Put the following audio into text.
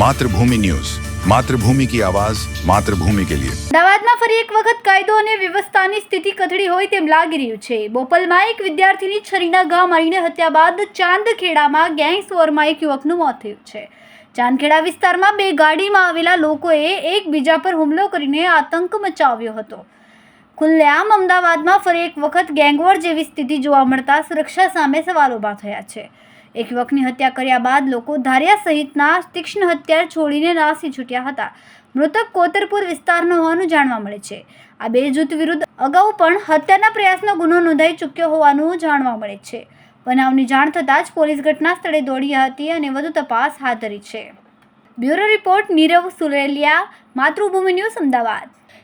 Mathrubhumi news. Mathrubhumi કી આવાજ, માતૃભૂમિ કે લિયે. અમદાવાદમાં ફરી એક વખત કાયદો અને વ્યવસ્થાની સ્થિતિ કથળી હોય તેમ લાગી રહ્યું છે. બોપલમાં એક વિદ્યાર્થીની છરીના ઘા મારીને હત્યા બાદ ચાંદખેડામાં ગેંગ વોરમાં એક યુવકનું મોત થયું છે. ચાંદખેડા વિસ્તારમાં બે ગાડીમાં આવેલા લોકોએ એકબીજા પર હુમલો કરીને આતંક મચાવ્યો હતો. ખુલ્લેઆમ અમદાવાદમાં ફરી એક વખત ગેંગવોર જેવી સ્થિતિ જોવા મળતા સુરક્ષા સામે સવાલ ઊભા થયા છે. એક યુવકની હત્યા કર્યા બાદ લોકો ધારિયા સહિતના તીક્ષ્ણ હત્યાર છોડીને નાસી છૂટ્યા હતા. મૃતક કોતરપુર વિસ્તારનો હોવાનું જાણવા મળે છે. આ બે જૂથ વિરુદ્ધ અગાઉ પણ હત્યાના પ્રયાસનો ગુનો નોંધાઈ ચૂક્યો હોવાનું જાણવા મળે છે. બનાવની જાણ થતાં જ પોલીસ ઘટના સ્થળે દોડી હતી અને વધુ તપાસ હાથ ધરી છે. Bureau report Nirav Sureliya, Matrubhumi news Ahmedabad.